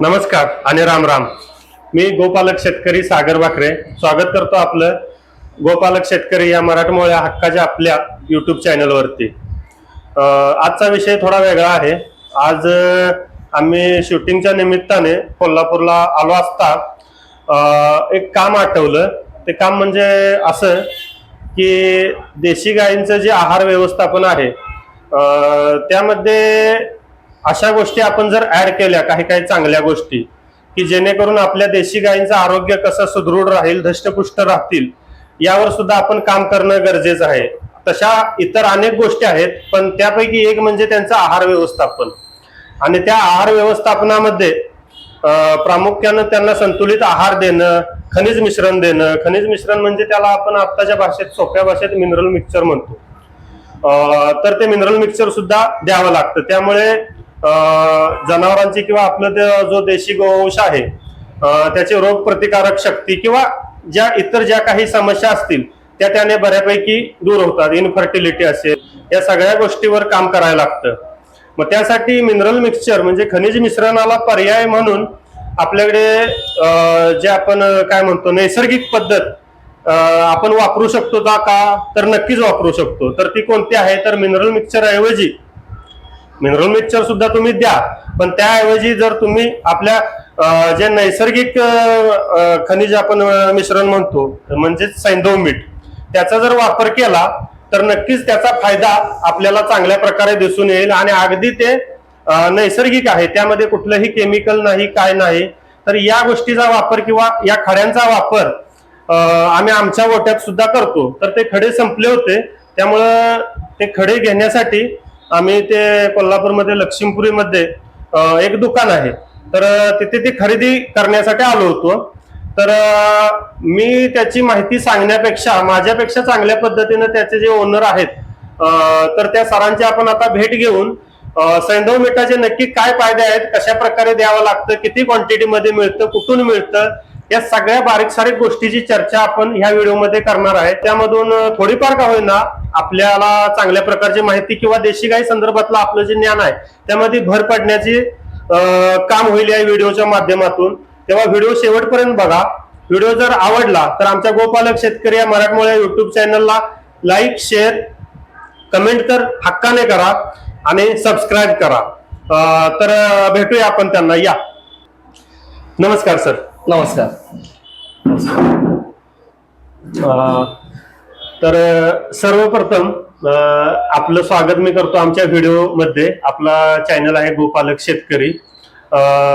नमस्कार आणि राम राम. मी गोपालक शेतकरी सागर बाकरे स्वागत करतो आपलं गोपालक शेतकरी या मराठमोळ्या हक्काच्या आपल्या युट्यूब चॅनलवरती आजचा विषय थोडा वेगळा आहे. आज आम्ही शूटिंगच्या निमित्ताने कोल्हापूरला आलो असता एक काम आठवलं. ते काम म्हणजे असं की देशी गायींचं जे आहार व्यवस्थापन आहे त्यामध्ये अशा गोष्टी आपण जर ऍड केल्या काही काही चांगल्या गोष्टी की जेणेकरून आपल्या देशी गायींचं आरोग्य कसं सुदृढ राहील धष्टपुष्ट राहतील यावर सुद्धा आपण काम करणं गरजेचं आहे. तशा इतर अनेक गोष्टी आहेत पण त्यापैकी एक म्हणजे त्यांचं आहार व्यवस्थापन. आणि त्या आहार व्यवस्थापनामध्ये प्रामुख्यानं त्यांना संतुलित आहार देणं खनिज मिश्रण देणं खनिज मिश्रण म्हणजे त्याला आपण आत्ताच्या भाषेत सोप्या भाषेत मिनरल मिक्सचर म्हणतो. तर ते मिनरल मिक्सचर सुद्धा द्यावं लागतं. त्यामुळे जनावरांची किंवा आपलं ते जो देशी गोवंश आहे त्याची रोग प्रतिकारक शक्ती किंवा ज्या इतर ज्या काही समस्या असतील त्या त्याने बऱ्यापैकी दूर होतात. इनफर्टिलिटी असेल या सगळ्या गोष्टीवर काम करायला लागतं. मग त्यासाठी मिनरल मिक्सचर म्हणजे खनिज मिश्रणाला पर्याय म्हणून आपल्याकडे जे आपण काय म्हणतो नैसर्गिक पद्धत आपण वापरू शकतो का? का? तर नक्कीच वापरू शकतो. तर ती कोणती आहे? तर मिनरल मिक्सचर ऐवजी मिनरल मिक्सचर सुद्धा तुम्ही द्या. पण त्याऐवजी जर तुम्ही आपल्या जे नैसर्गिक खनिज आपण मिश्रण म्हणतो म्हणजेच सैंधव मीठ. त्याचा जर वापर केला तर नक्कीच त्याचा फायदा आपल्याला चांगल्या प्रकारे दिसून येईल आणि अगदी ते नैसर्गिक आहे. त्यामध्ये कुठलंही केमिकल नाही काय नाही. तर या गोष्टीचा वापर किंवा या खड्यांचा वापर आम्ही आमच्या गोट्यात सुद्धा करतो. तर ते खडे संपले होते. त्यामुळं ते खडे घेण्यासाठी आम्ही ते कोल्हापूरमध्ये लक्ष्मीपुरीमध्ये एक दुकान आहे. तर तिथे ती खरेदी करण्यासाठी आलो होतो. तर मी त्याची माहिती सांगण्यापेक्षा माझ्यापेक्षा चांगल्या पद्धतीने त्याचे जे ओनर आहेत तर त्या सरांची आपण आता भेट घेऊन अं, सैंधव मिठाचे नक्की काय फायदे आहेत कशा प्रकारे द्यावं लागतं किती क्वांटिटीमध्ये मिळतं कुठून मिळतं या सगळ्या बारीक सारीक गोष्टीची चर्चा आपण ह्या व्हिडिओमध्ये करणार आहे. त्यामधून थोडीफार का होईना आपल्याला चांगल्या प्रकारची माहिती किंवा देशी गाई संदर्भातलं आपलं जे ज्ञान आहे त्यामध्ये भर पडण्याची काम होईल या व्हिडिओच्या माध्यमातून. तेव्हा व्हिडिओ शेवटपर्यंत बघा. व्हिडिओ जर आवडला तर आमच्या गोपालक शेतकरी या मराठमोळ्या युट्यूब चॅनलला लाईक शेअर कमेंट तर हक्काने करा आणि सबस्क्राईब करा. तर भेटूया आपण त्यांना. या. नमस्कार सर नमस्कार. तर सर्वप्रथम आपलं स्वागत मी करतो आमच्या व्हिडिओमध्ये आपला चॅनल आहे गोपालक शेतकरी.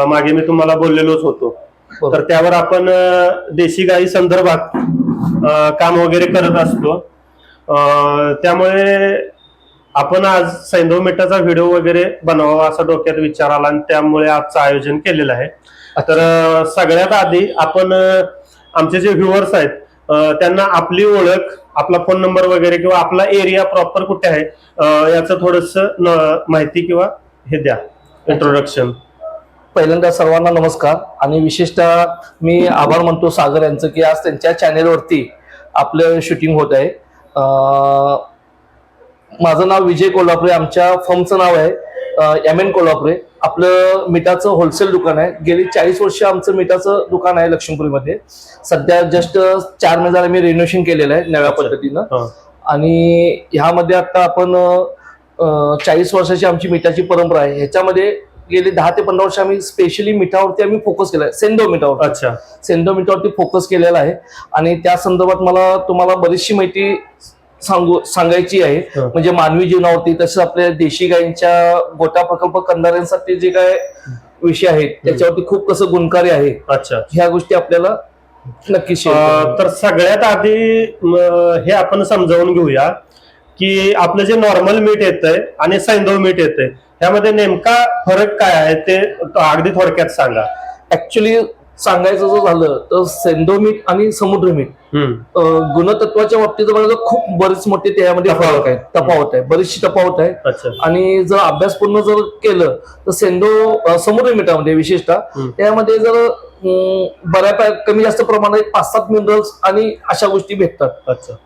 मागे मी तुम्हाला बोललेलोच होतो. तर त्यावर आपण देशी गाई संदर्भात काम वगैरे करत असतो. त्यामुळे आपण आज सैंधव मिठाचा व्हिडिओ वगैरे बनवावा असा डोक्यात विचार आला आणि त्यामुळे आजचं आयोजन केलेलं आहे. तर सगळ्यात आधी आपण आमचे जे व्ह्युअर्स आहेत त्यांना आपली ओळख आपला फोन नंबर वगैरे किंवा आपला एरिया प्रॉपर कुठे आहे याचं थोडस माहिती किंवा हे द्या. इंट्रोडक्शन पहिल्यांदा सर्वांना नमस्कार. आणि विशेषतः मी आभार मानतो सागर यांचं की आज त्यांच्या चॅनेलवरती आपलं शूटिंग होत आहे. माझं नाव विजय कोल्हापुरे आमच्या फर्मचं नाव आहे एम एन कोल्हापुरे. आपलं मिठाचं होलसेल दुकान आहे. गेली चाळीस वर्ष आमचं मिठाचं दुकान आहे लक्ष्मीपुरीमध्ये. सध्या जस्ट चार महिने झाले मी रिनोव्हेशन केलेलं आहे नव्या. पद्धतीनं. आणि ह्यामध्ये आता आपण चाळीस वर्षाची आमची मिठाची परंपरा आहे. ह्याच्यामध्ये गेले दहा ते पंधरा वर्ष आम्ही स्पेशली मिठावरती आम्ही फोकस केला आहे. सेंदो मिठावर अच्छा. सेंदो मिठावरती फोकस केलेला आहे. आणि त्या संदर्भात मला तुम्हाला बरीचशी माहिती सांगू सांगायची आहे. म्हणजे मानवी जीवनावरती तसंच आपल्या देशी गायींच्या गोटा प्रकल्प कंदाऱ्यांसाठी जे काय विषय आहेत त्याच्यावरती खूप कसं गुणकारी आहे. अच्छा. ह्या गोष्टी आपल्याला नक्की शेअर अं, तर सगळ्यात आधी हे आपण समजावून घेऊया की आपलं जे नॉर्मल मीठ येतंय आणि सैंधव मीठ येतंय त्यामध्ये नेमका फरक काय आहे ते अगदी थोडक्यात सांगा. ऍक्च्युली सांगायचं जर झालं तर सेंदो मीठ आणि समुद्र मीठ हम्म. अं, गुणतत्वाच्या बाबतीत बघायला खूप बरेच मोठे त्यामध्ये. फरक आहे तफावत आहे बरीचशी तफावत आहे आणि जर अभ्यास पूर्ण जर केलं तर सेंदो समुद्र मिठामध्ये विशेषतः. त्यामध्ये जर बऱ्यापैकी कमी जास्त प्रमाणात पाच सात मिनरल्स आणि अशा गोष्टी भेटतात.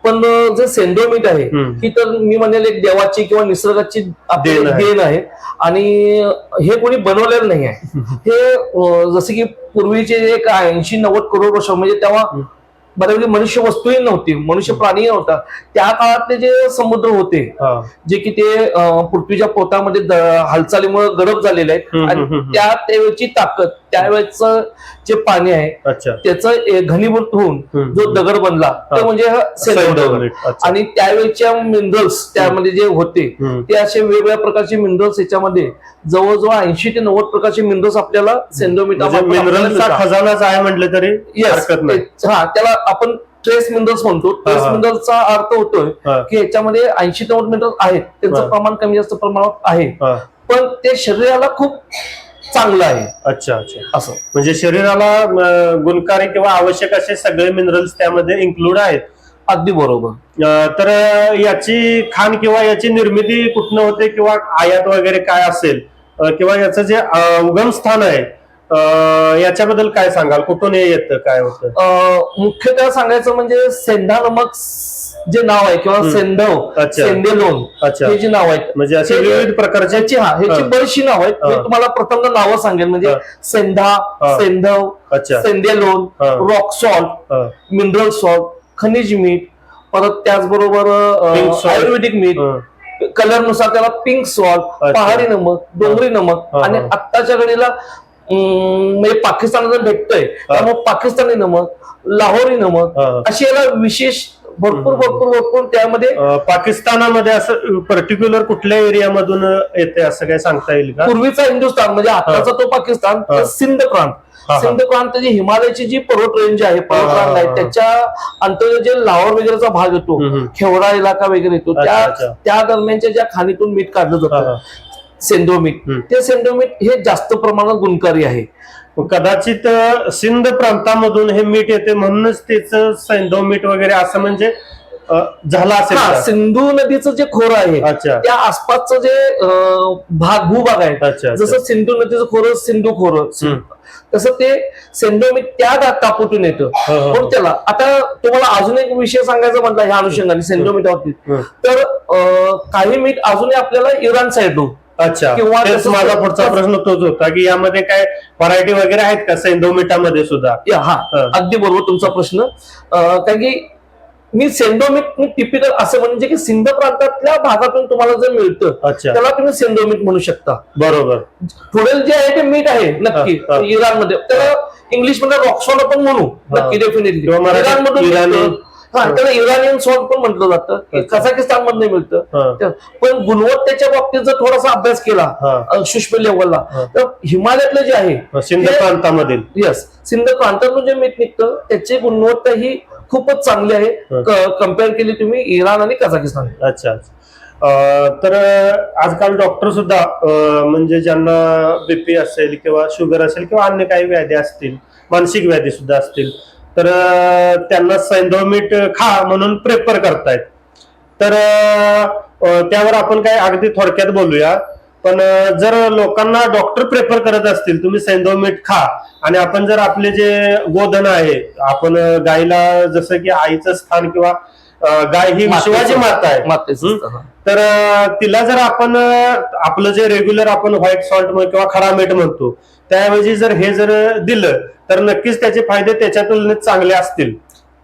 पण जे सेंडो मीठ आहे. ही तर मी म्हणेल एक देवाची किंवा निसर्गाची देण आहे. आणि हे कोणी बनवलेलं नाही आहे. हे जसे की पूर्वीचे एक ऐंशी नव्वद करोड वर्ष म्हणजे तेव्हा बऱ्यापैकी मनुष्य वस्तूही नव्हती मनुष्य प्राणीही नव्हता. त्या काळातले जे समुद्र होते जे की ते पृथ्वीच्या पोटामध्ये द- हालचालीमुळे गडप झालेले आहेत. आणि. त्या त्यावेळची ताकद त्यावेळेच जे पाणी आहे त्याचं घनीभूत होऊन. जो दगड बनला तो म्हणजे हा. आणि त्यावेळेच्या मिनरल्स त्यामध्ये जे होते. ते असे वेगवेगळ्या प्रकारचे मिनरल्स याच्यामध्ये जवळजवळ ऐंशी ते नव्वद प्रकारचे मिनरल्स आपल्याला सेंडोमीट म्हणजे मिनरलचा खजानाच आहे म्हटलं तरी हरकत नाही हा त्याला आपण ट्रेस मिनरल्स म्हणतो ट्रेस. मिनरल्सचा अर्थ होतोय. की याच्यामध्ये ऐंशी नव्वद मिनरल आहेत त्यांचं. प्रमाण कमी जास्त प्रमाणात आहे. पण ते शरीराला खूप चांगलं आहे. अच्छा अच्छा. असं. म्हणजे शरीराला गुणकारी किंवा आवश्यक असे सगळे मिनरल्स त्यामध्ये इन्क्लूड आहेत? अगदी बरोबर. तर याची खाण किंवा याची निर्मिती कुठनं होते किंवा आयात वगैरे काय असेल? किंवा याचं जे उगम स्थान आहे याच्याबद्दल काय सांगाल? कुठून हे येतं? काय होतं? मुख्यतः सांगायचं म्हणजे सेंधा नमक जे नाव आहे किंवा. सेंधव. सेंदेलोन हे जे नाव आहेत म्हणजे असे विविध प्रकारचे ह्याची हा ह्याची. बरीचशी नाव आहेत मी. तुम्हाला प्रथम नावं सांगेन म्हणजे. सेंधा. सेंधव सेंदेलोन. Rock salt. मिनरल सॉल्ट खनिज मीठ परत त्याचबरोबर. आयुर्वेदिक मीठ. कलरनुसार त्याला पिंक सॉल्ट. पहाडी नमक डोंगरी नमक आणि. आत्ताच्या घडीला म्हणजे पाकिस्तानात भेटतंय त्यामुळे पाकिस्तानी नमक लाहोरी नमक. अशी याला विशेष भरपूर भरपूर भरपूर त्यामध्ये पाकिस्तानामध्ये असं पर्टिक्युलर कुठल्या एरियामधून येते असं काय सांगता येईल का पूर्वीचा हिंदुस्थान म्हणजे आताचा तो पाकिस्तान. सिंध प्रांत. सिंध प्रांत जी हिमालयाची जी पर्वत रेंज आहे पर्वत रांग आहे. त्याच्या अंतर्गत जे लाहोर वगैरेचा भाग येतो. खेवडा इलाका वगैरे येतो त्या दरम्यानच्या ज्या खाणीतून मीठ काढलं जातं हा. हम्म. ते सेंधो मीठ हे जास्त प्रमाणात गुणकारी आहे कदाचित सिंध प्रांतामधून हे मीठ येते म्हणूनच त्याचं मीठ वगैरे असं म्हणजे झालं असेल हा? सिंधू नदीचं जे खोरं आहे अच्छा त्या आसपासचं जे भाग भूभाग आहे. जसं सिंधू नदीचं खोरं सिंधू खोरं. तसं ते सेंधो मीठ त्या टापूतून येतं हो, हो. पण त्याला आता तुम्हाला अजून एक विषय सांगायचा म्हटला ह्या अनुषंगाने हम्म. तर काही मीठ अजूनही आपल्याला इराण साईडून अच्छा किंवा तेच तसं- माझा पुढचा प्रश्न तोच होता की यामध्ये काय व्हरायटी वगैरे आहेत का सैंधव मिठामध्ये सुद्धा या, हा हा. अगदी बरोबर तुमचा प्रश्न अं, कारण की मी सेंधो मीठ मी टिपिकल असं म्हणजे की सिंध प्रांतातल्या भागातून तुम्हाला जे मिळतं अच्छा त्याला तुम्ही सेंधो मीठ म्हणू शकता बरोबर पुढील जे आहे ते मीठ आहे नक्की हा. इराणमध्ये त्याला इंग्लिशमध्ये रॉक्सॉल आपण म्हणू हा. नक्की डेफिनेटली किंवा इराणमधून इराणी. मिळतं. हा त्याला इराणियन सॉल्ट पण म्हटलं जातं. कझाकिस्तान मधनं मिळतं. पण गुणवत्तेच्या बाबतीत जर थोडासा अभ्यास केला सूक्ष्म लेवलला. तर हिमालयातलं जे आहे सिंध प्रांतामधील. येस सिंध प्रांतातून जे मीठ निघतं त्याची गुणवत्ता ही खूपच चांगली आहे. कंपेअर केली तुम्ही इराण आणि कझाकिस्तान. अच्छा तर आजकाल डॉक्टर सुद्धा म्हणजे ज्यांना बीपी असेल किंवा शुगर असेल किंवा अन्य काही व्याधी असतील मानसिक व्याधी सुद्धा असतील तर त्यांना सैंधव मीठ खा म्हणून प्रेफर करतायत. तर त्यावर आपण काय अगदी थोडक्यात बोलूया. पण जर लोकांना डॉक्टर प्रेफर करत असतील तुम्ही सैंधव मीठ खा. आणि आपण जर आपले जे गोधन आहे आपण अं, गाईला जसं की आईचं स्थान किंवा गाय ही शिवाजी माता आहे. तर तिला जर आपण आपलं जे रेग्युलर आपण व्हाईट सॉल्ट किंवा खडा मीठ म्हणतो त्याऐवजी जर हे जर दिलं तर नक्कीच त्याचे फायदे त्याच्या तुलनेत चांगले असतील.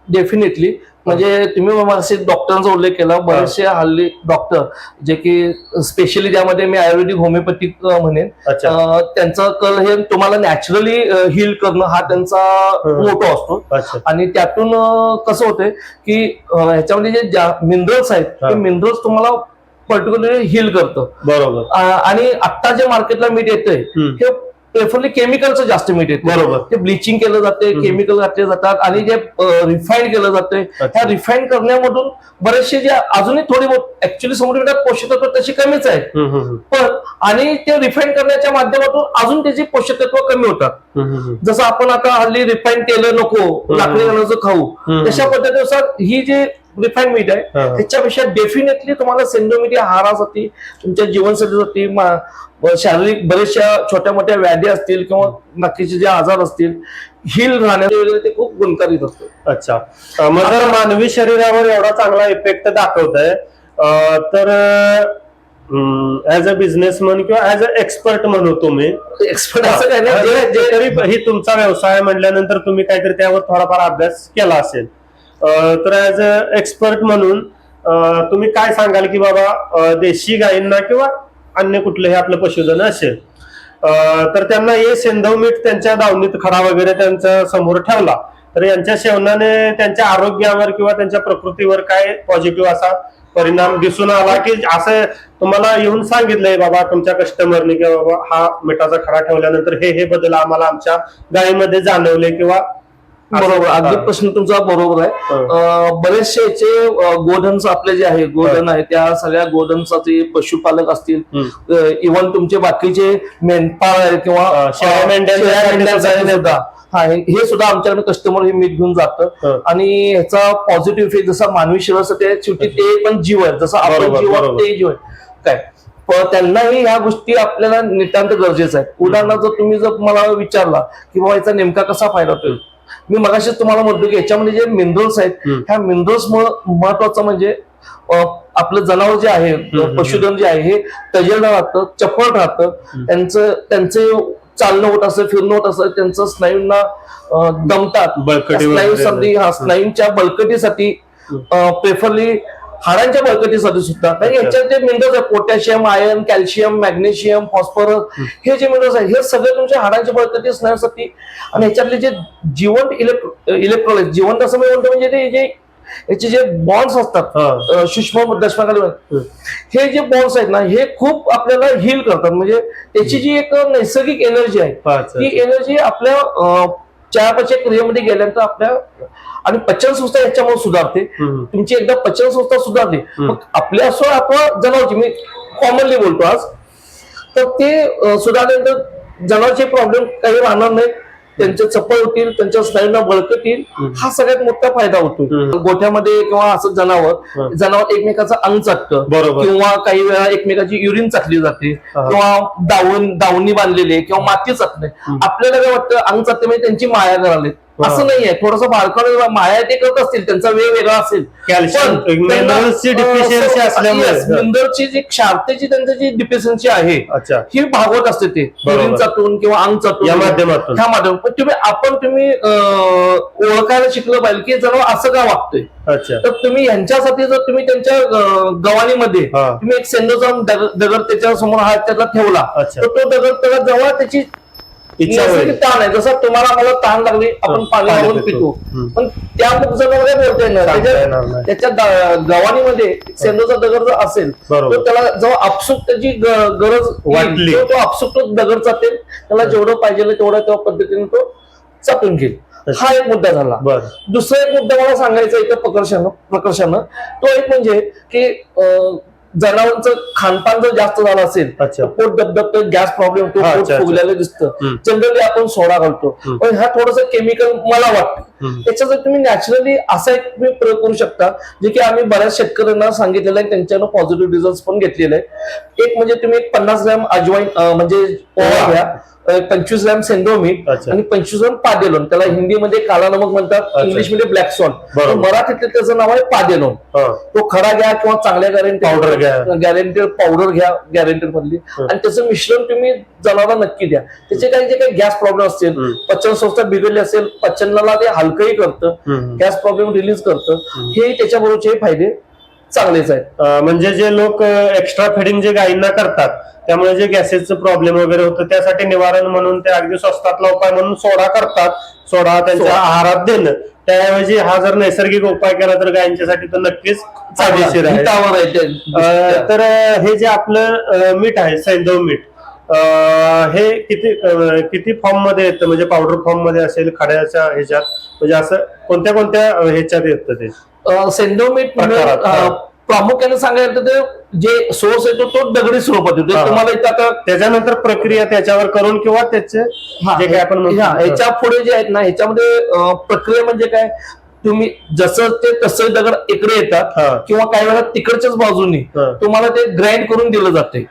डेफिनेटली म्हणजे तुम्ही असे डॉक्टरांचा उल्लेख केला बरेचसे हल्ली डॉक्टर जे की स्पेशली ज्यामध्ये मी आयुर्वेदिक होमिओपॅथिक म्हणेन त्यांचा कल हे तुम्हाला नॅचरली हिल करणं हा त्यांचा. मोठो असतो. आणि त्यातून कसं होतंय की ह्याच्यामध्ये जे मिनरल्स आहेत. ते मिनरल्स तुम्हाला पर्टिक्युलरली हिल करतं. बरोबर. आणि आता जे मार्केटला मीठ येतंय. हे प्रेफरली केमिकलचं जास्त मीठ येतं बरोबर. ते ब्लिचिंग केलं जाते. केमिकल घातले जातात आणि जे रिफाईन केलं जातंय अच्छा. ह्या रिफाईन करण्यामधून बरेचसे जे अजूनही थोडी बहुत ऍक्च्युली समोर मिळतात पोषक तत्व तशी कमीच आहेत. पण आणि ते रिफाईन करण्याच्या माध्यमातून अजून त्याची पोषक तत्व कमी होतात. जसं आपण आता हल्ली रिफाईन तेल नको लाकडी खाऊ. तशा पद्धतीनुसार ही जी रिफाईन मीठ आहे. ह्याच्यापेक्षा डेफिनेटली तुम्हाला सेंडोमीट या आहारासाठी तुमच्या जीवनशैलीसाठी शारीरिक बरेचशा छोट्या मोठ्या व्याधी असतील किंवा बाकीचे जे आजार असतील हिल राहण्याचे ते खूप गुणकारी असतं. अच्छा. अं, मग जर मानवी शरीरावर एवढा चांगला इफेक्ट दाखवत आहे तर ऍज अ बिझनेसमन किंवा ऍज अ एक्सपर्ट म्हणू तुम्ही. एक्सपर्ट असं काय नाही. तुमचा व्यवसाय म्हणल्यानंतर तुम्ही काहीतरी त्यावर थोडाफार अभ्यास केला असेल तर ऍज अ एक्सपर्ट म्हणून तुम्ही काय सांगाल की बाबा देशी गायींना किंवा अन्य कुठलंही आपलं पशुधन असेल तर त्यांना हे सेंधव मीठ त्यांच्या दावणीत खडा वगैरे त्यांच्यासमोर ठेवला तर यांच्या सेवनाने त्यांच्या आरोग्यावर किंवा त्यांच्या प्रकृतीवर काय पॉझिटिव्ह असा परिणाम दिसून आला की असं तुम्हाला येऊन सांगितलंय बाबा तुमच्या कस्टमरने किंवा बाबा हा मिठाचा खडा ठेवल्यानंतर हे हे बदल आम्हाला आमच्या गायीमध्ये जाणवले किंवा बरोबर. अगदी. प्रश्न तुमचा बरोबर आहे. बरेचसे याचे गोधन्स आपले जे आहे गोधन आहे त्या सगळ्या गोधनसाठी पशुपालक असतील. इव्हन तुमचे बाकीचे मेंढपाळ आहेत किंवा हा सुद्धा. आमच्याकडे कस्टमर हे मीठ घेऊन जातं. आणि ह्याचा पॉझिटिव्ह इफेक्ट जसा मानवी शरीरासाठी आहे शेवटी ते पण जीव आहे जसं आपण जीव. ते जीव आहे काय? पण त्यांनाही ह्या गोष्टी आपल्याला नितांत गरजेचं आहे. उदाहरणार्थ तुम्ही जर मला विचारला की बाबा याचा नेमका कसा फायदा होतो मी मगाशीच तुम्हाला म्हणतो की याच्यामध्ये जे मिनरल्स आहेत. ह्या मिनरल्स महत्वाचं म्हणजे आपलं जनावर जे आहे. पशुधन जे आहे हे तजेल राहतं चपळ राहतं त्यांचं त्यांचे चालणं होत असतं फिरणं होत असतं त्यांचं स्नायूंना दमतात बळकटी स्नायू वगैरे. संधी हा स्नायूंच्या बळकटीसाठी प्रेफरली हाडांच्या बळकटीसाठी सुद्धा कारण. याच्यात जे मिनरल्स आहेत potassium iron calcium magnesium phosphorus हे जे मिनरल्स आहेत हे सगळे तुमच्या हाडांच्या बळकटी स्नायूसाठी आणि ह्याच्यातले जे जिवंत इलेक्ट्रो इलेक्ट्रॉनिक जिवंत असं मी म्हणतो म्हणजे ते जे याचे जे बॉन्ड्स असतात हा. सूक्ष्म दशमाखाली हे जे बॉन्ड्स आहेत ना हे खूप आपल्याला हील करतात म्हणजे त्याची जी एक नैसर्गिक एनर्जी आहे. ती एनर्जी आपल्या चयापचय क्रियेमध्ये गेल्यानंतर आपल्या आणि पचन संस्था याच्यामुळे सुधारते. तुमची एकदा पचन संस्था सुधारते मग आपल्या असो अथवा जनावरची मी कॉमनली बोलतो आज. तर ते सुधारल्यानंतर जनावरचे प्रॉब्लेम काही राहणार नाही. त्यांचे चपळ होतील त्यांच्या स्नायूंना बळकट येईल हा सगळ्यात मोठा फायदा होतो. गोठ्यामध्ये किंवा असं जनावर. जनावर एकमेकाचं अंग चाटतं बरोबर. किंवा काही वेळा एकमेकाची युरिन चाटली जाते. किंवा दावून दावणी बांधलेले किंवा माती चाटणे आपल्याला काय वाटतं अंग चाटते म्हणजे त्यांची माया करायला. असं नाहीये. थोडंसं बारकावे माया ते करत असतील त्यांचा वेळ वेगळा असेल. मिनरलची जी क्षारतेची त्यांची जी डिफिशियन्सी आहे अच्छा. ही भागवत असते ते. चाटून किंवा अंग चाटून या माध्यमातून. ह्या माध्यमातून. पण तुम्ही आपण तुम्ही ओळखायला शिकलं पाहिजे की जनावर असं का वागतोय? अच्छा. तर तुम्ही यांच्यासाठी जर तुम्ही त्यांच्या हा. तुम्ही एक सेंडोचा दगड दगड त्याच्यासमोर हात त्याला ठेवला. तर तो दगड त्याला जेव्हा त्याची इच्छा नैसर्गिक ताण आहे जसं तुम्हाला मला ताण लागली आपण हं, पाणी पाणी मागून पितो. पितो. पण त्या जनावर बोलता येणार सांगता येणार त्याच्या नाही. त्याच्या दा- गवाणीमध्ये सेंडोचा दगड जर असेल बरोबर. तर त्याला जेव्हा आपसूक त्याची ग- गरज येईल, वाटली. तो तो आपसूक तो दगड चाटेल त्याला जेवढं पाहिजे तेवढं त्या पद्धतीने तो चाटून घेईल हा एक मुद्दा झाला बर दुसरा एक मुद्दा मला सांगायचा इथं प्रकर्षानं प्रकर्षानं तो एक म्हणजे की अं, जनावरांचं खानपान जर जास्त झालं असेल. तर पोट दबदबतं गॅस प्रॉब्लेम होतो हा, पोट. फुगलेलं दिसतं. जनरली आपण सोडा घालतो. पण ह्या थोडस केमिकल मला वाटतं हम्म. त्याचा जर तुम्ही नॅचरली असा एक तुम्ही प्रयोग करू शकता जे की आम्ही बऱ्याच शेतकऱ्यांना सांगितलेलं आहे त्यांच्यानं पॉझिटिव्ह रिझल्ट पण घेतलेले आहे एक म्हणजे तुम्ही एक पन्नास ग्रॅम अजवाईन म्हणजे ओवा ओवा. घ्या पंचवीस ग्रॅम सेंडोमीट. आणि पंचवीस ग्रॅम पादेलोन त्याला हिंदीमध्ये काला नमक म्हणतात. इंग्लिशमध्ये ब्लॅक सॉल्ट बरोबर. मराठीतलं त्याचं नाव आहे पादेलोन तो खडा घ्या किंवा चांगल्या गॅरंटी Powder घ्या. गॅरंटेड पावडर घ्या गॅरंटेड मधली आणि त्याचं मिश्रण तुम्ही जनावरांना नक्की द्या त्याचे काही जे काही गॅस प्रॉब्लेम असतील. पचन संस्था बिघडली असेल पचनाला ते हलकंही करतं. गॅस प्रॉब्लेम रिलीज करतं हे त्याच्याबरोबरचे फायदे चांगलेच आहेत. म्हणजे जे लोक एक्स्ट्रा फिडिंग जे गायींना करतात त्यामुळे जे गॅसेसचं प्रॉब्लेम वगैरे होतं त्यासाठी निवारण म्हणून ते अगदी स्वस्तातला उपाय म्हणून सोडा करतात. सोडा त्यांच्या. आहारात देणं. त्याऐवजी हा जर नैसर्गिक उपाय केला तर गायींच्यासाठी तर नक्कीच फायदेशीर आहे. तर हे जे आपलं मीठ आहे सैंधव मीठ हे किती किती फॉर्ममध्ये येतं? म्हणजे पावडर फॉर्ममध्ये असेल खड्याच्या ह्याच्यात? म्हणजे असं कोणत्या कोणत्या ह्याच्यात येतं ते? सेंडोमीट. प्रामुख्याने सांगायचं तर जे सोर्स येतो तो दगडी स्वरूपात येतो. तुम्हाला इथं आता त्याच्यानंतर प्रक्रिया त्याच्यावर करून किंवा त्याचे जे काय आपण हा, ह्याच्या पुढे जे आहेत ना ह्याच्यामध्ये प्रक्रिया म्हणजे काय तुम्ही जसं ते तसं दगड इकडे येतात किंवा काही वेळा तिकडच्याच बाजूनी. तुम्हाला ते ग्राइंड करून दिलं जाते.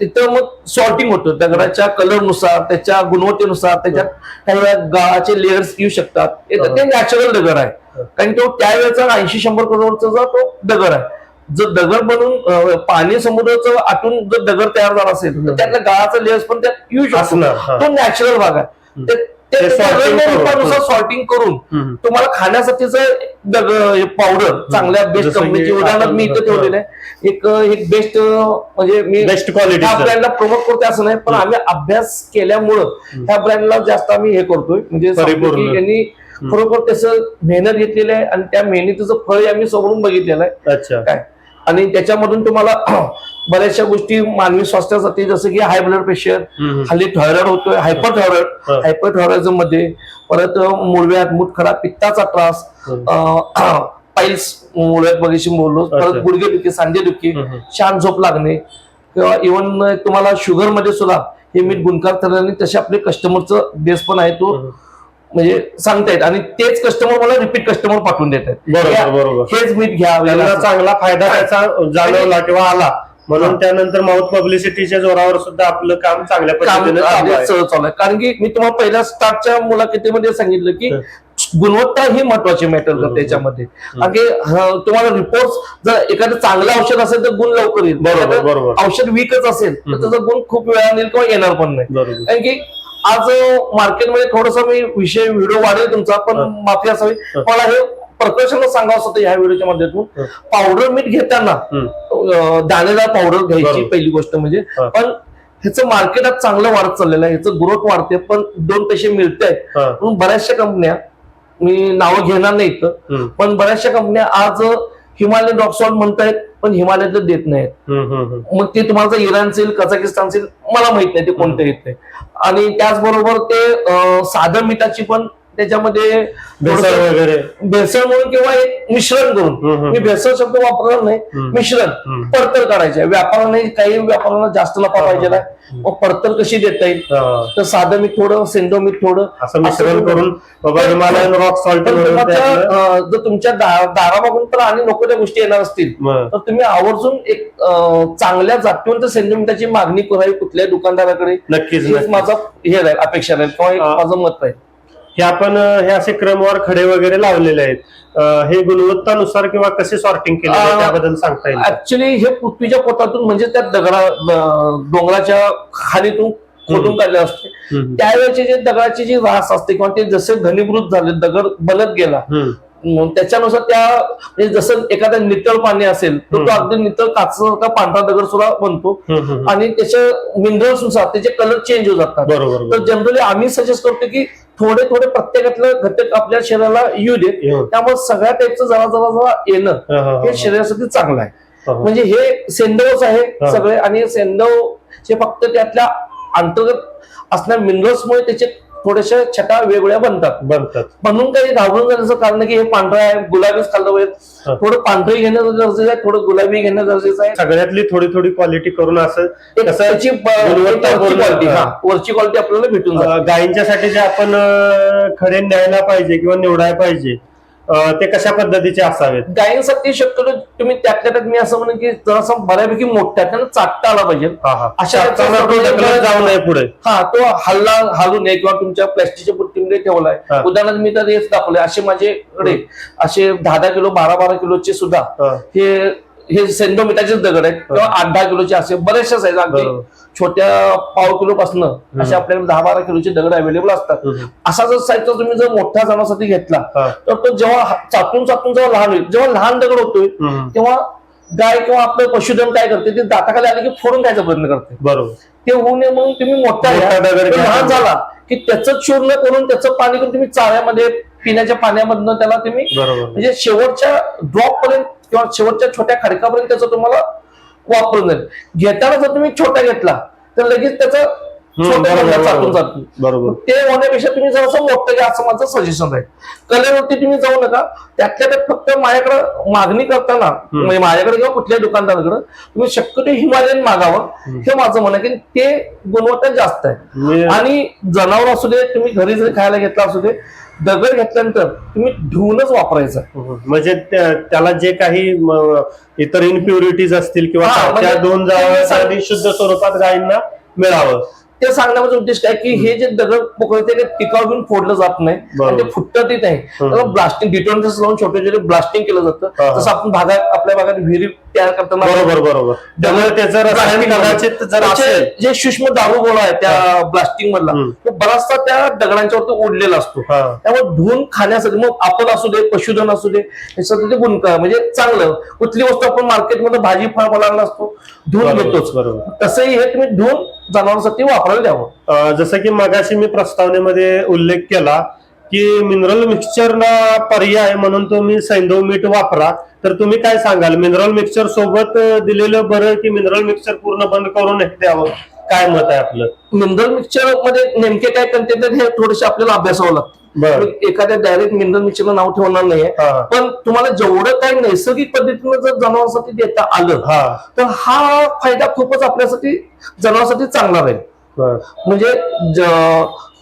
तिथं मग सॉर्टिंग होतं. दगडाच्या कलरनुसार त्याच्या गुणवत्तेनुसार त्याच्यात काही वेळा गाळाचे लेयर्स येऊ शकतात. ते नॅचरल दगड आहे. कारण तो त्यावेळेचा ऐंशी शंभर करोडचा जो तो दगड आहे. जर दगड बनून पाणी समुद्राचं आतून जर दगड तयार झाला असेल तर त्यातल्या गाळाचा लेयर्स पण त्यात येऊ शकतो. तो नॅचरल भाग आहे. ते-. रूपानुसार सॉर्टिंग करून. तुम्हाला खाण्यासाठीच पावडर चांगल्या बेस्ट कंपनीची उदाहरण मी इथे ठेवलेलं आहे. एक एक बेस्ट म्हणजे मी बेस्ट क्वालिटी ह्या ब्रँडला प्रमोट करते असं नाही पण आम्ही अभ्यास केल्यामुळं ह्या ब्रँडला जास्त आम्ही हे करतोय. म्हणजे यांनी खरोखर त्याचं मेहनत घेतलेली आहे आणि त्या मेहनतीचं फळ आम्ही समोरून बघितलेलं आहे. अच्छा. काय? आणि त्याच्यामधून तुम्हाला बऱ्याचशा गोष्टी मानवी स्वास्थ्यासाठी जसं की हाय ब्लड प्रेशर. हल्ली थायरॉइड होतोय हायपर. थायरॉइड हायपर थायरॉइडझममध्ये परत मुळव्यात मुठखडा पित्ताचा त्रास पाईल्स मुळव्यात बघीशी बोललो. परत गुडघे दुखी सांधे दुखी. शांत झोप लागणे किंवा इव्हन तुम्हाला शुगरमध्ये सुद्धा हे मीठ गुणकार ठरल्याने तसे आपले कस्टमरचं बेस पण आहे तो. म्हणजे सांगतायत. आणि तेच कस्टमर मला रिपीट कस्टमर पाठवून देत बरोबर आहेत बरोबर. हेच मीठ घ्या त्यांना चांगला फायदा त्याचा जाणवला किंवा आला. म्हणून त्यानंतर माउथ पब्लिसिटीच्या जोरावर सुद्धा आपलं काम चांगल्या पद्धतीने चालू आहे. कारण की मी तुम्हाला पहिल्या स्टार्टच्या मुलाखतीमध्ये सांगितलं की. गुणवत्ता ही महत्वाची मॅटर. करते त्याच्यामध्ये. तुम्हाला रिपोर्ट जर एखादं चांगलं औषध असेल तर गुण लवकर येईल. बरोबर औषध वीकच असेल तर. त्याचा गुण खूप वेळा येईल किंवा येणार पण नाही. कारण की आज मार्केटमध्ये थोडासा मी विषय व्हिडिओ वाढेल तुमचा पण. माफी असावी. मला हे प्रकर्षानं सांगावं होतं ह्या व्हिडिओच्या माध्यमातून. पावडर मीठ घेताना दाणेदार पावडर घ्यायची. पहिली गोष्ट म्हणजे. पण ह्याचं मार्केट आज चांगलं वाढत चाललेलं आहे ह्याचं ग्रोथ वाढते पण दोन पैसे मिळत आहेत. म्हणून बऱ्याचशा कंपन्या मी नावं घेणार नाही. पण बऱ्याचशा कंपन्या आज हिमालयन रॉक सॉल्ट म्हणतायत पण हिमालयातलं देत नाहीत. मग ते तुम्हाला इराण असेल कझाकिस्तान असेल मला माहीत नाही ते कोणतं येत नाही आणि त्याचबरोबर ते अं, साधं मिठाची पण त्याच्यामध्ये भेसळ वगैरे भेसळ म्हणून किंवा एक मिश्रण करून. मी भेसळ शब्द वापरणार नाही. मिश्रण. पडतर काढायचे व्यापाराने काही व्यापाऱ्यांना जास्त नफा पाहिजे. मग पडतर कशी देता येईल. तर साधं मीठ थोडं सेंडो मीठ थोडं असं मिश्रण करून रॉक सॉल्ट जर तुमच्या दारामागून तर आणि नको त्या गोष्टी येणार असतील. तर तुम्ही आवर्जून एक चांगल्या जातीवंत सेंटिमिटाची मागणी करावी कुठल्याही दुकानदाराकडे नक्कीच. माझा हे राहील अपेक्षा राहील किंवा. माझं मत राहील हे आपण हे असे क्रमवार खडे वगैरे लावलेले आहेत हे गुणवत्तानुसार किंवा कसे सॉर्टिंग केले त्याबद्दल सांगता येईल? ऍक्च्युली हे पृथ्वीच्या पोटातून म्हणजे त्या दगडा डोंगराच्या खालीतून खोदून काढले असते. त्यावेळेचे जे दगडाची जी रास असते किंवा ते जसे घनीभूत झाले दगड बनत गेला त्याच्यानुसार त्या म्हणजे जसं एखादा नितळ पाणी असेल तर तो. अगदी नितळ काचचा पांढरा दगड सुद्धा बनतो. आणि त्याच्या मिनरल्सनुसार त्याचे कलर चेंज होत जातात बरोबर तर. जनरली आम्ही सजेस्ट करतो की थोडे थोडे प्रत्येकातलं घटक आपल्या शरीराला येऊ दे येऊन. त्यामुळे सगळ्या टाईपचं जरा जरा जरा येणं हा, हा, हा, हे शरीरासाठी चांगलं आहे हा, हा. म्हणजे हे सेंडवच आहे हा. सगळे आणि सेंडव चे फक्त त्यातल्या अंतर्गत असणाऱ्या मिनरल्समुळे त्याचे थोड्याशा छटा वेगवेगळ्या बनतात. बनतात. म्हणून काही घाबरून जाण्याचं कारण की हे पांढरं आहे गुलाबीच खाल्लं. पाहिजे. थोडं पांढरं घेणं गरजेचं आहे थोडं गुलाबी घेणं गरजेचं आहे. सगळ्यातली थोडी थोडी क्वालिटी करून असं त्याची वरची क्वालिटी वरची क्वालिटी आपल्याला भेटून गायींच्यासाठी जे आपण खडे न्यायला पाहिजे किंवा निवडायला पाहिजे ते कशा पद्धतीचे असावेत? गायींसाठी शक्यतो तुम्ही त्यातल्या त्यात मी असं म्हणेन की जरासा बऱ्यापैकी मोठा त्यांना चाटता आला पाहिजे. अशा जाऊ नये पुढे. हा तो हल्ला हालू नये किंवा तुमच्या प्लॅस्टिकच्या बुट्टीमध्ये ठेवलाय. उदाहरणार्थ मी तर हेच दाखवले असे माझेकडे असे दहा दहा किलो बारा बारा किलोचे सुद्धा हा. हे हे सेंडोमिटाचेच दगड आहेत किंवा आठ दहा किलोचे असे बरेचसे आहेत अगदी बरोबर. छोट्या पाव किलो पासून असे आपल्याकडे दहा बारा किलोचे दगड अवेलेबल असतात. असा जर साईजचा तुम्ही जर मोठ्या जनासाठी घेतला हा. तर तो जेव्हा हा- चाटून चाटून जेव्हा लहान होईल जेव्हा लहान दगड होतोय. तेव्हा गाय किंवा आपलं पशुधन काय करते ते दाताखाली आले की फोडून खायचा प्रयत्न करते बरोबर ते होऊ नये म्हणून तुम्ही मोठा. लहान झाला की त्याचं चूर्ण करून त्याचं पाणी करून तुम्ही चाऱ्यामध्ये पिण्याच्या पाण्यामधनं त्याला तुम्ही म्हणजे शेवटच्या ड्रॉप पर्यंत किंवा शेवटच्या छोट्या खडकापर्यंत त्याचं तुम्हाला वापरून जाईल. घेताना जर तुम्ही छोटा घेतला तर लगेच त्याचा बरोबर, ते होण्यापेक्षा तुम्ही जरासं मोठं घ्या असं माझं सजेशन आहे. कलेवरती तुम्ही जाऊ नका. त्यातल्या त्यात फक्त माझ्याकडे मागणी करताना म्हणजे माझ्याकडे किंवा कुठल्या दुकानदाराकडे तुम्ही शक्यतो हिमालयन मागावं. हे माझं म्हणणं की ते गुणवत्ता जास्त आहे. आणि जनावर असू दे तुम्ही घरी जरी खायला घेतला असू दे दगड घेतल्यानंतर तुम्ही धुवूनच वापरायचं. म्हणजे त्या- त्याला जे काही इतर इनप्युरिटीज असतील किंवा त्या म्हणजे दोन शुद्ध स्वरूपात गायींना मिळावं. ते सांगण्याचा उद्देश काय? की हे जे दगड पोकळते ते टिकाव घेऊन फोडलं जात नाही. आणि ते फुटतही नाही. त्याला ब्लास्टिंग डिटर्जंट लावून छोटे छोटे ब्लास्टिंग केलं जातं. जसं आपण भागात आपल्या भागात विहिरी तयार करताना बरोबर बरोबर. त्यामुळे त्याचं रसायन कदाचित जर त्याचे असेल. जे सूक्ष्म दारू गोळा आहे त्या ब्लास्टिंग मधला हम्म. तो बराचसा त्या दगडांच्या वरती ओढलेला असतो. हा. त्यामुळे धुवून खाण्यासाठी मग आपण असू दे पशुधन असू दे याच्यासाठी ते गुणकार म्हणजे चांगलं. कुठली वस्तू आपण मार्केटमध्ये भाजी फळाला असतो धुवून बरोबर, घेतोच. बरोबर. तसंही हे तुम्ही धुवून जनावरांसाठी वापरायला द्यावं. अं, जसं की मगाशी मी प्रस्तावनेमध्ये उल्लेख केला की मिनरल मिक्सचरला पर्याय म्हणून तुम्ही सैंधव मीठ वापरा. तर तुम्ही काय सांगाल? मिनरल मिक्सचर सोबत दिलेलं बरं की मिनरल मिक्सचर पूर्ण बंद करून द्यावं? काय मत आहे आपलं? मिनरल मिक्सचरमध्ये नेमके काय कंटेंट हे थोडेसे आपल्याला अभ्यासावं लागतं. एखाद्या डायरेक्ट मिनरल मिक्सरला नाव ठेवणार नाहीये. पण तुम्हाला जेवढं काही नैसर्गिक पद्धतीनं जर जनावरांसाठी देता आलं तर हा फायदा खूपच आपल्यासाठी जनावरांसाठी चांगला राहील. म्हणजे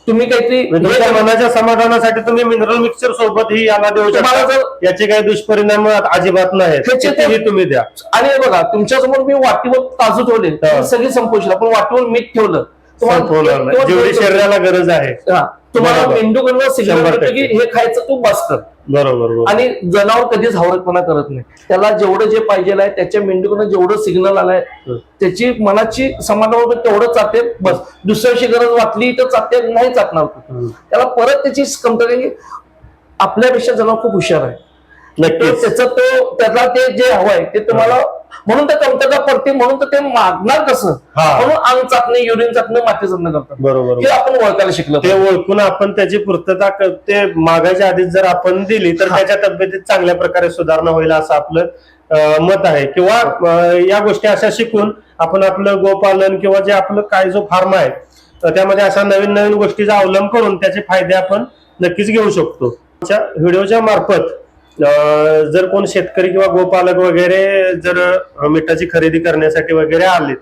तुम्ही काहीतरी मनाच्या समाधानासाठी तुम्ही मिनरल मिक्सचर सोबत ही याला देऊ शकता. याचे काही दुष्परिणाम अजिबात कितीही तुम्ही द्या. आणि बघा तुमच्यासमोर मी वाटीवर काजू ठेवले सगळी संपवशील. पण वाटीवर मीठ ठेवलं. तुम्हाला नाही. जेवढी शरीराला गरज आहे. हा. तुम्हाला. मेंदूकडनं सिग्नल की. हे खायचं तू बस कर बरोबर. आणि जनावर कधीच हवरटपणा करत नाही. त्याला जेवढं जे पाहिजे आहे त्याच्या मेंदूकडून जेवढं सिग्नल आलाय. त्याची मनाची समाधान तेवढं चालते बस. दुसऱ्या दिवशी गरज वाटली तर चालते नाही चालणार. हं. त्याला परत त्याची कमतरता की आपल्यापेक्षा जनावर खूप हुशार आहे. त्याचं तो त्याला ते जे हवंय ते तुम्हाला म्हणून तर कमतरता पडते म्हणून तर ते मागणार कसं. म्हणून अंग चाचणी युरिन चाचणी माती चाचणी करतात. बरोबर. हे आपण ओळखायला शिकलो ते ओळखून आपण त्याची पूर्तता ते मागायच्या आधीच जर आपण दिली तर. त्याच्या तब्येतीत चांगल्या प्रकारे सुधारणा होईल असं आपलं मत आहे. किंवा या गोष्टी अशा शिकून आपण आपलं गोपालन किंवा जे आपलं काय जो फार्म आहे त्यामध्ये अशा नवीन नवीन गोष्टीचा अवलंब करून त्याचे फायदे आपण नक्कीच घेऊ शकतो. व्हिडिओच्या मार्फत जर कोण शेतकरी किंवा गोपालक वगैरे जर मिठाची खरेदी करण्यासाठी वगैरे आले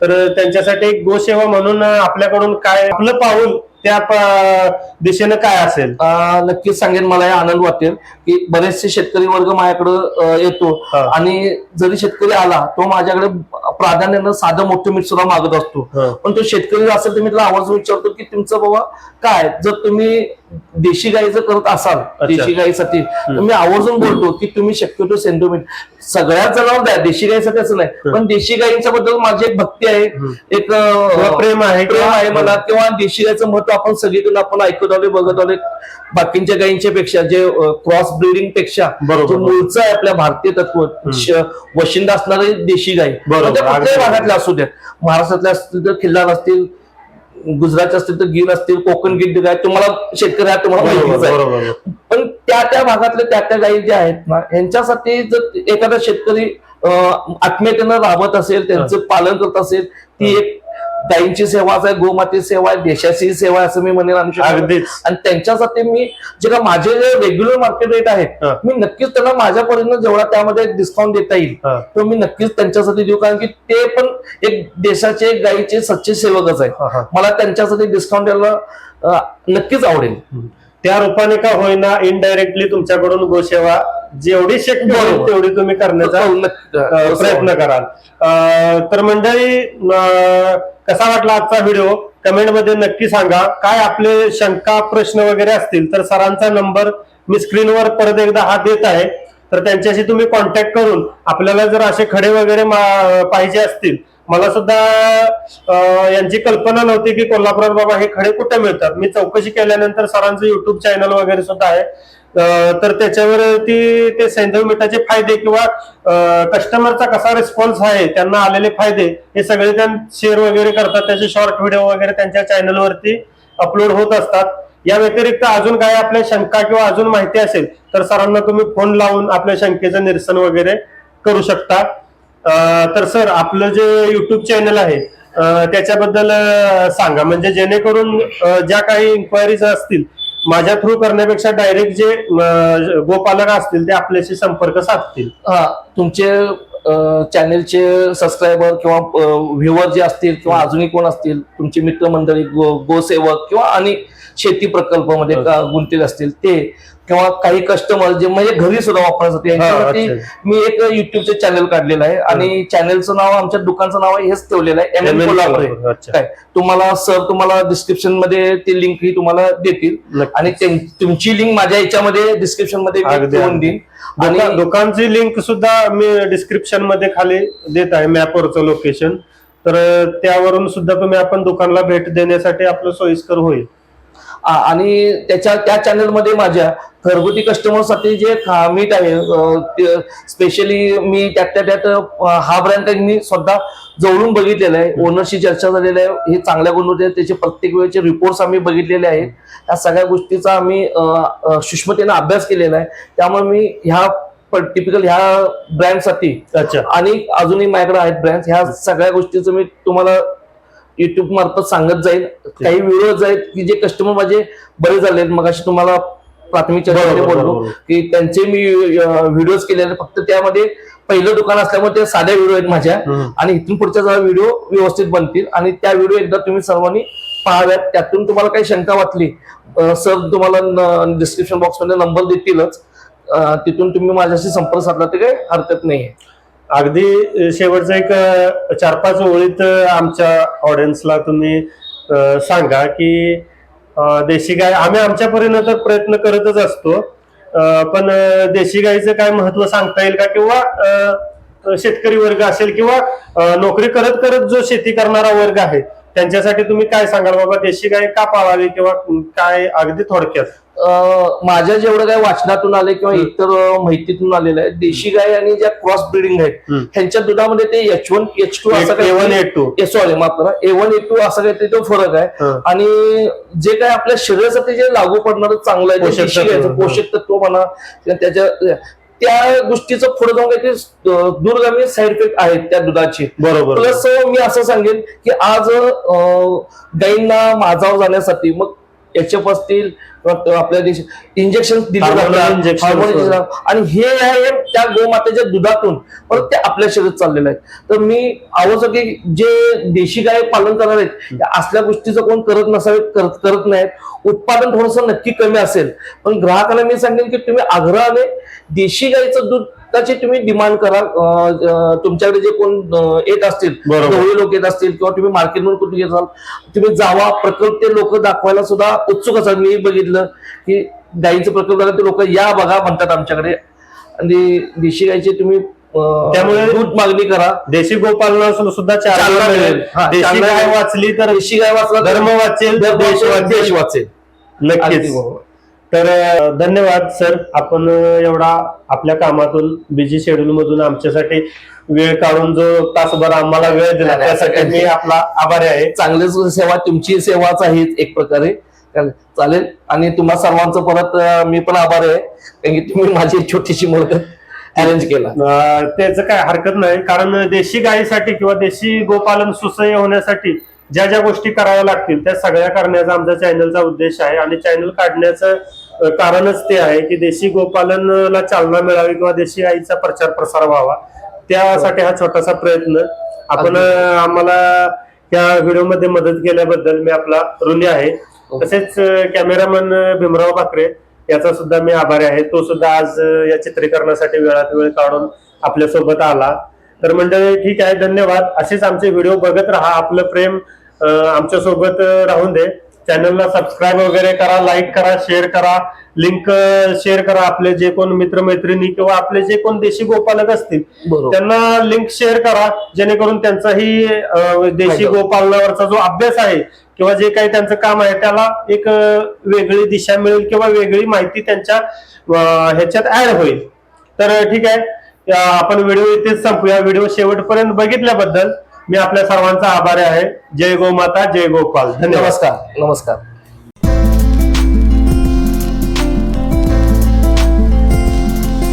तर त्यांच्यासाठी एक गोसेवा म्हणून आपल्याकडून काय आपलं पाऊल त्या दिशेनं काय असेल नक्कीच सांगेन मला हे आनंद वाटेल की बरेचसे शेतकरी वर्ग माझ्याकडे येतो. आणि जरी शेतकरी आला तो माझ्याकडे प्राधान्यानं साधं मोठं मीठ सुद्धा मागत असतो. पण तो शेतकरी असेल तर मी त्याला आवाज विचारतो की तुमचं बाबा काय जर तुम्ही देशी गाईचं करत असाल देशी गाईसाठी. तर मी आवर्जून बोलतो की तुम्ही शक्यतो सेंडो मीठ सगळ्याच जनावर द्या देशी गाईसाठी असं नाही. पण देशी गाईंच्या बद्दल माझी एक भक्ती आहे. एक प्रेम आहे प्रेम आहे मला. किंवा देशी गायचं महत्त्व आपण सगळीकडून आपण ऐकत आलोय बघत आलोय. बाकीच्या गायींच्या पेक्षा जे क्रॉस ब्रिडिंगपेक्षा मूळचं आहे आपल्या भारतीय तत्व वशिंद असणारे देशी गाई. त्या कुठल्याही. भागातल्या असू द्या महाराष्ट्रातल्या असतील तर खिल्लार असतील गुजरात असतील तर गिर असतील कोकण गिद्ध गाय तुम्हाला शेतकरी तुम्हाला माहितीच आहे. पण त्या त्या भागातले त्या त्या गायी ज्या आहेत ना यांच्यासाठी जर एखादा शेतकरी आत्मीयतेनं राबत असेल त्यांचं पालन करत असेल ती एक गायींची सेवाच आहे गोमातेची सेवा आहे देशाची सेवा आहे असं मी म्हणेन आणि अगदीच. आणि त्यांच्यासाठी मी जे का माझे जे रेग्युलर मार्केट रेट आहेत हा. मी नक्कीच त्यांना माझ्या परीनं जेवढा त्यामध्ये डिस्काउंट देता येईल हा. तो मी नक्कीच त्यांच्यासाठी देऊ कारण की ते पण एक देशाचे गायीचे सच्चे सेवकच हा, हा. आहे मला त्यांच्यासाठी डिस्काउंट द्यायला अं, नक्कीच आवडेल त्या रूपाने का होईना इनडायरेक्टली तुमच्याकडून गोसेवा जेवढी शक्य होईल. तेवढी तुम्ही करण्याचा हो, प्रयत्न कराल. तर मंडळी कसा वाटला आजचा व्हिडिओ? कमेंटमध्ये नक्की सांगा. काय आपले शंका प्रश्न वगैरे असतील तर सरांचा नंबर मी स्क्रीनवर परत एकदा हा देत आहे. तर त्यांच्याशी तुम्ही कॉन्टॅक्ट करून आपल्याला जर असे खडे वगैरे पाहिजे असतील मला सुद्धा यांची कल्पना नव्हती की कोल्हापुरात बाबा हे खडे कुठे मिळतात. मी चौकशी केल्यानंतर सरांचं युट्यूब चॅनल वगैरे सुद्धा आहे. तर त्याच्यावरती ते सैंधव मिठाचे फायदे किंवा कस्टमरचा कसा रिस्पॉन्स आहे त्यांना आलेले फायदे हे सगळे त्या शेअर वगैरे करतात. त्याचे शॉर्ट व्हिडिओ वगैरे त्यांच्या चॅनलवरती अपलोड होत असतात. या व्यतिरिक्त अजून काय आपल्या शंका किंवा अजून माहिती असेल तर सरांना तुम्ही फोन लावून आपल्या शंकेचं निरसन वगैरे करू शकता. तर सर आपलं जे युट्यूब चॅनल आहे त्याच्याबद्दल सांगा. म्हणजे जेणेकरून ज्या काही इन्क्वायरीज असतील माझ्या थ्रू करण्यापेक्षा डायरेक्ट जे गोपालक असतील ते आपल्याशी संपर्क साधतील. हा तुमचे चॅनेलचे सबस्क्रायबर किंवा व्ह्युअर जे असतील किंवा अजूनही कोण असतील तुमची मित्रमंडळी गो गोसेवक किंवा आणि शेती प्रकल्पामध्ये गुंतलेले असतील ते किंवा काही कस्टमर जे म्हणजे घरी सुद्धा वापरण्यासाठी यांच्यासाठी. मी एक युट्यूबचे चॅनल काढलेलं आहे. आणि चॅनलचं नाव आमच्या दुकानचं नाव हेच ठेवलेलं आहे. M N Kolhapure. काय? तुम्हाला सर तुम्हाला डिस्क्रिप्शनमध्ये ती लिंक ही तुम्हाला देतील. आणि तुमची लिंक माझ्या याच्यामध्ये डिस्क्रिप्शनमध्ये अगदी. देईन. आणि दुकानची लिंक सुद्धा मी डिस्क्रिप्शनमध्ये खाली देत आहे मॅपवरचं लोकेशन तर त्यावरून सुद्धा तुम्ही आपण दुकानला भेट देण्यासाठी आपलं सोयीस्कर होईल. आणि त्याच्या त्या चॅनलमध्ये माझ्या घरगुती कस्टमरसाठी जे मीट आहे स्पेशली मी त्यात त्यात हा ब्रँड मी स्वतः जवळून बघितलेला आहे. ओनरशी चर्चा झालेली आहे. हे चांगल्या गुणवत्ते. त्याचे प्रत्येक वेळेचे रिपोर्ट्स आम्ही बघितलेले आहेत. या सगळ्या गोष्टीचा आम्ही सूक्ष्मतेने अभ्यास केलेला आहे. त्यामुळे मी ह्या टिपिकल ह्या ब्रँडसाठी अच्छा. आणि अजूनही माझ्याकडे आहेत ब्रँड ह्या सगळ्या गोष्टीचं मी तुम्हाला युट्यूब मार्फत सांगत जाईल. काही व्हिडिओ आहेत की जे कस्टमर माझे बरे झाले मग अशी तुम्हाला प्राथमिक बोललो. की त्यांचे मी व्हिडिओज केलेले फक्त त्यामध्ये पहिलं दुकान असल्यामुळे ते साध्या व्हिडिओ आहेत माझ्या. आणि इथून पुढच्या जरा व्हिडिओ व्यवस्थित बनतील. आणि त्या व्हिडिओ एकदा तुम्ही सर्वांनी पाहाव्यात. त्यातून तुम्हाला काही शंका वाटली सर तुम्हाला डिस्क्रिप्शन बॉक्समध्ये नंबर देतीलच. तिथून तुम्ही माझ्याशी संपर्क साधला तर काही हरकत नाहीये. अगदी शेवटचं एक चार पाच ओळीत आमच्या ऑडियन्सला तुम्ही सांगा की देशी गाय आम्ही आमच्या परीनं तर प्रयत्न करतच असतो. पण देशी गायीचं काय महत्त्व सांगता येईल का? किंवा शेतकरी वर्ग असेल किंवा नोकरी करत करत जो शेती करणारा वर्ग आहे त्यांच्यासाठी तुम्ही काय सांगाल? बाबा देशी गाय का पाळावी किंवा काय अगदी थोडक्यात? माझ्या जेवढं काय वाचनातून आले किंवा. इतर माहितीतून आलेलं आहे देशी गाय आणि ज्या क्रॉस ब्रिडिंग आहेत. ह्यांच्या दुधामध्ये ते एच वन एच टू असं ए वन काही ए टू सॉरी माफ करा. ए वन ए टू असं काहीतरी तो फरक आहे. आणि जे काय आपल्या शरीरासाठी जे लागू पडणारं चांगलं आहे ते पोषक तत्व, म्हणा त्याच्या त्या गोष्टीचं पुढे जाऊन काही दूरगामी साईड इफेक्ट आहेत त्या दुधाची. बरोबर. प्लस मी असं सांगेन की आज गायींना माझाव जाण्यासाठी मग एच एफ असतील आपल्या देश इंजेक्शन दिले जातात. आणि हे आहे त्या गोमातेच्या दुधातून. परत ते आपल्या शरीरात चाललेलं आहे. तर मी आवडतं की जे देशी गाय पालन करणार आहेत असल्या गोष्टीचं कोण करत नसावेत करत करत नाहीत. उत्पादन थोडंसं नक्की कमी असेल. पण ग्राहकाला मी सांगेन की तुम्ही आग्रहाने देशी गायचं दूध त्याची तुम्ही डिमांड करा तुमच्याकडे जे कोण येत असतील. गवळी लोक येत असतील किंवा तुम्ही मार्केटमधून कुठे घेत असाल तुम्ही जावा प्रकल्प ते लोक दाखवायला सुद्धा उत्सुक असतात मी बघितलं की गायीचं प्रकल्प झालं ते लोक या बघा म्हणतात आमच्याकडे. आणि देशी गायचे तुम्ही त्यामुळे- दूध मागणी करा. देशी गोपालना सुद्धा चालना मिळेल. देशी गाय. वाचली तर देशी गाय वाचला धर्म वाचेल देश वाचेल, नक्कीच. तर धन्यवाद सर. आपण एवढा आपल्या कामातून बिझी शेड्यूल मधून आमच्यासाठी वेळ काढून जो तासभर आम्हाला वेळ दिला त्यासाठी मी आपला आभारी आहे. चांगलीच सेवा तुमची सेवाच आहे एक प्रकारे. चालेल- चालेल. आणि तुम्हा सर्वांचं परत मी पण आभार आहे. कारण की तुम्ही माझी छोटीशी मुलाखत अरेंज केला. त्याचं काय हरकत नाही. कारण देशी गायीसाठी किंवा देशी गोपालन सुसह्य होण्यासाठी ज्या ज्या गोष्टी कराव्या लागतील त्या सगळ्या करण्याचा आमचा चॅनलचा उद्देश आहे. आणि चॅनल काढण्याचं कारणच ते आहे की देशी गोपालनला चालना मिळावी किंवा देशी आईचा प्रचार प्रसार व्हावा. त्यासाठी हा छोटासा प्रयत्न. आपण आम्हाला या व्हिडिओमध्ये मदत केल्याबद्दल मी आपला ऋणी आहे. तसेच कॅमेरामन भीमराव बाकरे याचा सुद्धा मी आभारी आहे. तो सुद्धा आज या चित्रीकरणासाठी वेळात वेळ काढून आपल्यासोबत आला. तर मंडळी ठीक आहे धन्यवाद. असेच आमचे व्हिडिओ बघत राहा आपलं प्रेम आमच्यासोबत राहून दे. चॅनलला सबस्क्राईब वगैरे करा लाईक करा शेअर करा. लिंक शेअर करा आपले जे कोण मित्रमैत्रिणी किंवा आपले जे कोण देशी गोपालक असतील त्यांना लिंक शेअर करा. जेणेकरून त्यांचाही देशी. गोपालनावरचा जो अभ्यास आहे किंवा जे काही त्यांचं काम आहे त्याला एक वेगळी दिशा मिळेल किंवा वेगळी माहिती त्यांच्या ह्याच्यात ऍड होईल. तर ठीक आहे. आपण व्हिडिओ इथेच संपूया. व्हिडिओ शेवटपर्यंत बघितल्याबद्दल मी आपल्या सर्वांचा आभारी आहे. जय गोमाता जय गोपाल. धन्यवाद. नमस्कार. नमस्कार.